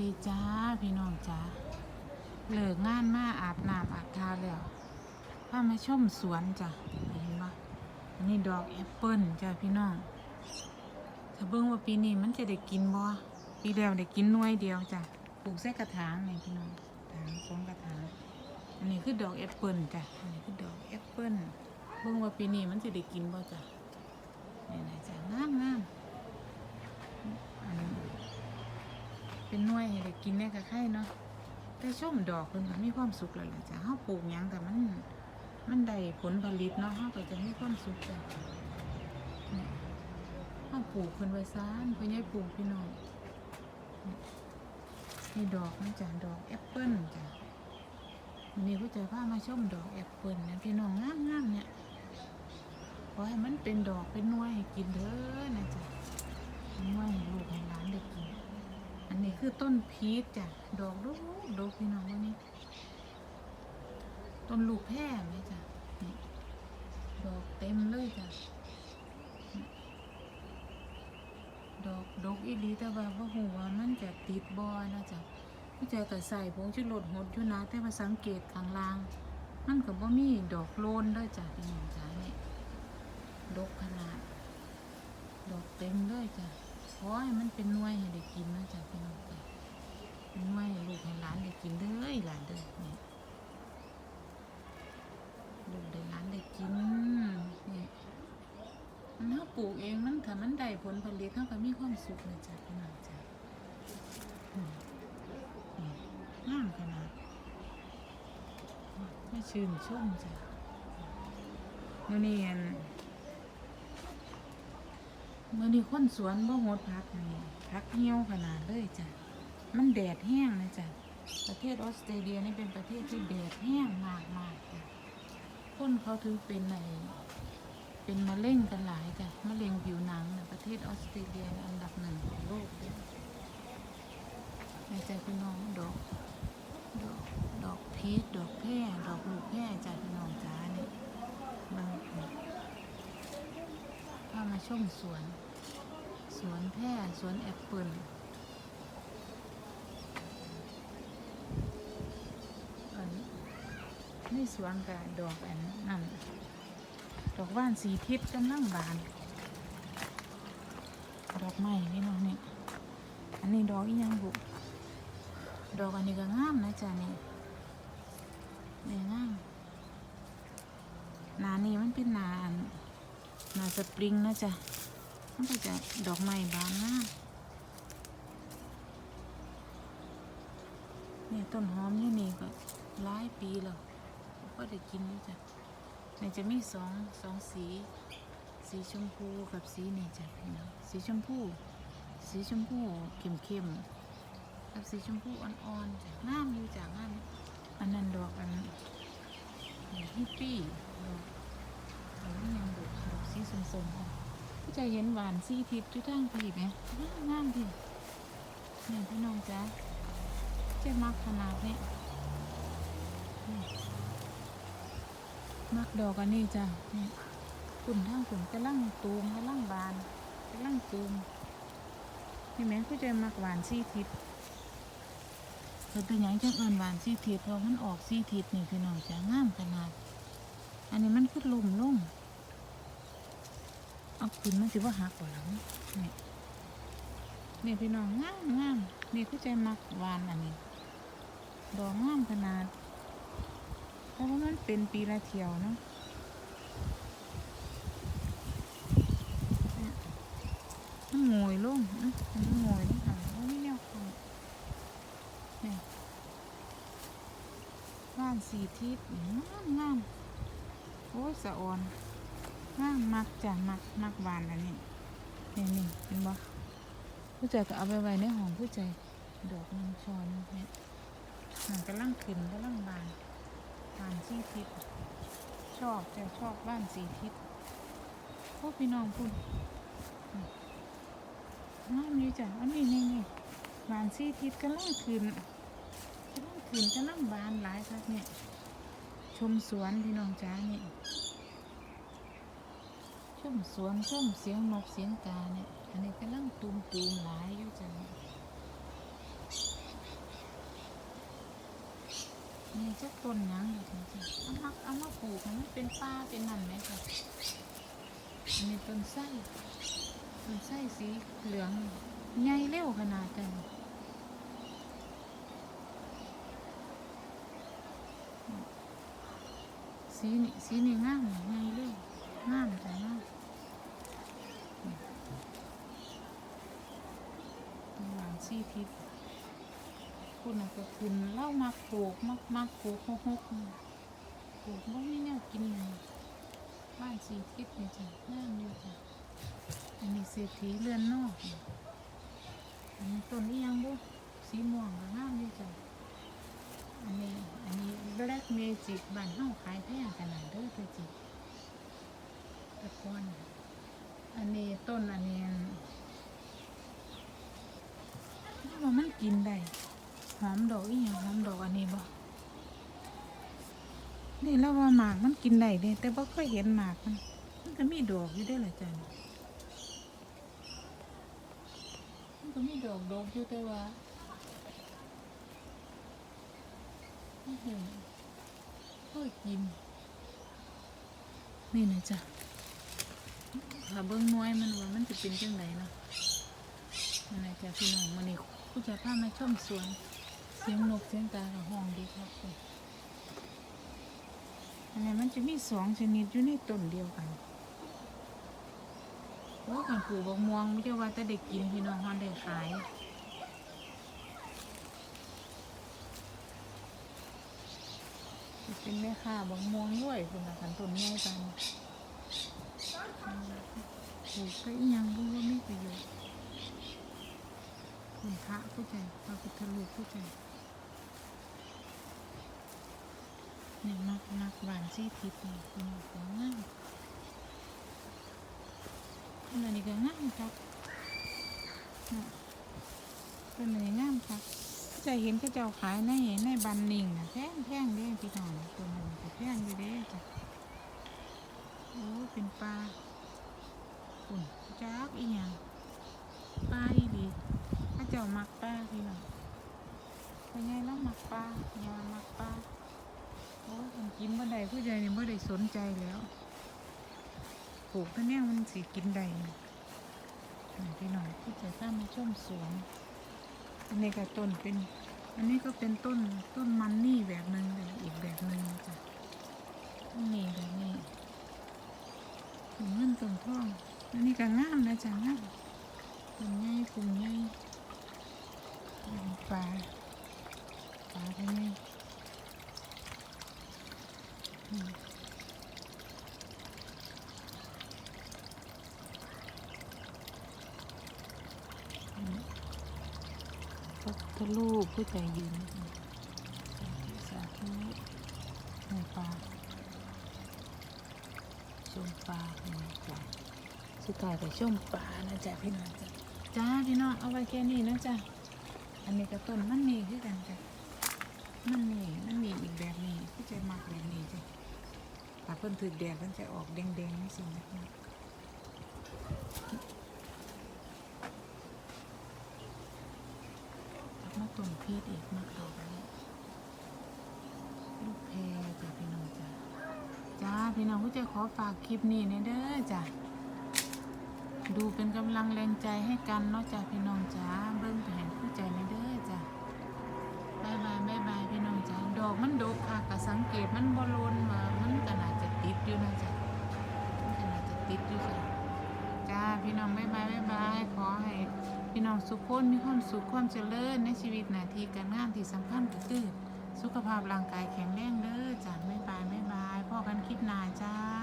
ดีจ้าพี่น้องจ้าเลิกงานมาอาบน้ำอาบทาแล้วพามาชมสวนจ้ะเห็นปะอันนี้ดอกแอปเปิ้ลจ้ะพี่น้องถ้าเบิ่งว่าปีนี้มันจะได้กินบ่ปีแล้วได้กินหน่วยเดียวจ้ะปลูกใส่กระถางนี่พี่น้องถางสองกระถางอันนี้คือดอกแอปเปิ้ลจ้ะอันนี้คือดอกแอปเปิ้ลเบิ่งว่าปีนี้มันจะได้กินบ่จ้ะนี่นะจ้ะงามงามอันนี้ เป็นหน่วยให้ได้กินได้กับไข่เนาะแต่ชมดอกเพิ่นก็มีความสุขแล้วล่ะจ้ะเฮาปลูกหยังแต่มันมันได้ผลผลิตเนาะเฮาก็จะมีความสุขจ้ะนี่เฮาปลูกเพิ่นไว้ซ่านเพิ่นใหญ่ปลูกพี่น้องนี่ดอกมันจ้ะดอกแอปเปิ้ลจ้ะวันนี้ก็จะพามาชมดอกแอปเปิ้ลนะพี่น้องงามๆเนี่ยขอให้มันเป็นดอกเป็นหน่วยให้กินเด้อนะจ๊ะนหน่วยให้ลูกให้หลานได้กิน อั นี้คือต้นพีชจ้ะ ดอกลูกดอกพี่น้องวันนี้ ต้นลูกแพร่ไหมจ้ะดอกเต็มเลยจ้ะ ดอกดอกอีหลีแต่ว่าพ่อหูว่ามันจะติดบอนะจ๊ะพี่ใจก็ใส่ผงชูรสหดอยู่นะแต่ว่าสังเกตข้างล่าง มันก็บ่มีดอกโลนด้วยจ้ะพี่น้องจ้ะนี่ดอกขนาด ดอกเต็มเลยจ้ะ ขอให้มันเป็นน่วยให้ได้กินนะจ๊ะพี่น้องจ้ะเป็นน่วยให้ลูกให้หลานได้กินเด้อหลานเด้อนี่ลูกได้หลานได้กินนี่มันเฮาปลูกเองมันถ้ามันได้ผลผลิตเฮาก็มีความสุขนะจ๊ะพี่น้องจ้ะอืมนี่งามขนาดไม่ชื่นชมจ้ะมื้อนี้อัน เมื่อนี้คนสวนบ่หดพักนี่พักเหี่ยวขนาดเลยจ้ะ มันแดดแห้งนะจ้ะ ประเทศออสเตรเลียนี่เป็นประเทศที่แดดแห้งมากมากจ้ะคนเขาถึงเป็นในเป็นมะเร็งกันหลายจ้ะมะเร็งผิวหนังในะประเทศออสเตรเลียอันดับหนึ่งของโลกเลยในใจพี่น้องดอกดอกดอกพีชดอกแพร่ดอกลูกแพร่จ้ะพี่น้องจ้าเนี่ยบางามาชมสวน สวนแพร่สวนแอปเปิลอันในสวนกับดอกอันนั่นดอกว่านสีทิพย์กำลังบาน ดอกไม้นี่น้องนี่อันนี้ดอกอียังบุดอกอันนี้ก็งามนะจ๊ะนี่นี่งามนานี่มันเป็นนาอัน นาสปริงนะจ๊ะมันก็จะดอกไม้บานมากเนี่ยต้นหอมนี่นี่ก็หลายปีแล้วก็ได้กินนี่จ้ะเนี่ยจะมีสองสองสี สีชมพูกับสีนี่จ้ะพี่น้องสีชมพู สีชมพูเข้มๆกับสีชมพูอ่อนๆจ้ะงามอยู่จ้ะงามอันนั้นดอกอันฮิปปี้ดอกเอาอหยังดอกดอก สีสมๆค่ะผู้ใจเห็นหวานสีทิพย์อยู่ทางพี่ไหมงามพี่นี่พี่น้องจ้าเจ๊มักขนาดนี้นี่มักดอกอันนี้จ้ะนี่ขุ่นทางขุ่นกระลังตูมกระลังบานกระลังตูมนี่แม่ผู้ใจมักหวานสีทิพย์เราเป็นหยังจังเอินหวานสีทิพย์เพราะมันออกสีทิพย์นี่พี่น้องจ้างามขนาด อันนี้มันคือลมลง เอาขึ้นมันสิว่าหักกว่าหลังนี่นี่พี่น้องงามงามนี่คือใจมักหวานอันนี้ ดอกงามขนาดเพราะว่ามันเป็นปีละเที่ยวเนาะนี่ยมันงอยลงมันงอยลงค่ะว่าไม่แนวค่ะนี่บ้านสีทิศงามงามโอ้ยสะออน งามมักจ้ะมักมักหวานอันนี้นี่นี่เห็นบ่ผู้ใจก็เอาไปไว้ในห้องผู้ใจดอกมันชอนเนี่ยมันกำลังขึ้นกำลังบานบานสีทิศชอบจะชอบบ้านสีทิศพวกพี่น้องพูดนี่งามอยู่จ้ะอันนี้นี่นี่บานสีทิศกำลังขึ้นกำลังขึ้นกำลังบานหลายครับเนี่ย ชมสวนพี่น้องจ้านี่ ชมสวนชมเสียงนกเสียงกาเนี่ย อันนี้กำลังตูมตูมหลายอยู่จ้ะนี่นี่จะต้นยังอยู่จริงๆเอามาเอามาปลูกมันเป็นป่าเป็นนั่นไหมคะอันนี้ต้นไส้ต้นไส้สีเหลืองใหญ่เร็วขนาดจังสีนี่สีนี่งามใหญ่เร็วงามจังงามต้นหวานสีทิพย์ คุณน่ะก็คุณเล่ามาปลูกมักมักปลูกหกหกนี่ปลูกบ่มีแนวกินเลยบ้านสีทิศนี่จ้ะงามอยู่จ้ะอันนี้เศรษฐีเรือนนอกอันนี้ต้นนี้ยังบุสีม่วงก็งามอยู่จ้ะอันนี้อันนี้ black magic บ้านเฮาขายแพงขนาดเด้อตัวจิตะกอนอันนี้ต้นอันนี้ว่ามันกินได้ หอมดอกอีหยังหอมดอกอันนี้บ่นี่แล้วว่าหมากมันกินได้เด้แต่บ่เคยเห็นหมากมัน มันก็มีดอกอยู่ได้อล่ะจ้ะนี่มันก็มีดอกดอกอยู่แต่ว่าไม่เห็นเคยกิน นี่นะจ้ะถ้าเบิ่งน้อยมันว่ามันจะเป็นจังไดเนาะนั่นะจ้ะพี่น้องมื้อนี้ผู้จะพามาชมสวน เสียงนกเสียงกากับห้องดีครับคุณอันนี้มันจะมีสองชนิดอยู่ในต้นเดียวกันโอ้กันปลูกบกม่วงไม่ใช่ว่าแต่เด็กกินพี่น้องฮอนได้ขายสิเป็นแม่ค้าบกม่วงด้วยคุณละกันต้นใหญ่กันปลูกก็อีหยังรู้ว่าไมีประโยชน์คุณพระผู้ใจพระพุทธรูปผู้ใจเนี่ย มักมักหวานซี่ทิพย์นี่คุณก็ง่ายอันนี้ก็ง่ายครับเป็นอะไรง่ามครับจะเห็นก็เจ้าขายในในบันนิ่งนะแพงแพงเด้พี่น้องตัวนึงก็แพงอยู่เด้จ้ะโอ้ยเป็นปลาคุณจักอีหยังปลาอีหลี ถ้าเจ้ามักป้าพี่น้องเป็นไงแล้วมักป้ายามักป้าโอ้ยมันกินบ่ได้ผู้ใหญ่นี่บ่ได้ สนใจแล้วปลูกตัวเนี้ยมันสิกินได้นี่พี่น้องผู้ใจข้ามมาชมสวนอันนี้ก็ต้นเป็น อันนี้ก็เป็นต้นต้นมันนี่แบบหนึ่งเลยอีกแบบหนึ่งจ้ะนี่แบบนี้ต้นเงินต้นทองอันนี้ก็งามนะจ๊ะงามกลุ่มใหญ่กลุ่มใหญ่ปลาปลาที่นี่อืมอืม พระพุทธรูปผู้ใจยืนสาธุในปลาชมปลาเห็นไหมจ้ะสุดท้ายไปชมปลานะจ๊ะพี่น้องจ้ะจ้าพี่น้องเอาไว้แค่นี้นะจ๊ะอันนี้ก็ต้นมันมีคือกันจ้ะมันมีมันมีอีกแบบนี้ที่จะมักแบบนี้จ้ะถ้าเพิ่นถือแดดมันจะออกแดงๆนี่สินะมา ต้นพีชอีกมาเอาไปลูกแพรจ้ะพี่น้องจ้ะจ้าพี่น้องก็จขอฝากคลิปนี้ในเด้อจ้ะดูเป็นกำลังแรงใจให้กันเนาะจ้ะพี่น้องจ๋าเบิ่งไปเห็นผู้ใจในเด้อจ้ะบายบายบายบายพี่น้องจ๋าดอกมันดกค่ะก็สังเกตมันบ่โลนมาจะติดอยู่นะจ๊ะมันก็น่าจะติดอยู่จ้ะจ้าพี่น้องบายบายบายบายขอให้พี่ น้องสุขคนมีความสุขความเจริญในชีวิตหน้าที่การงานที่สำคัญก็คือ สุขภาพร่างกายแข็งแรงเด้อจ้ะไม่บายไม่บายพ่อกันคลิปหน้าจ้า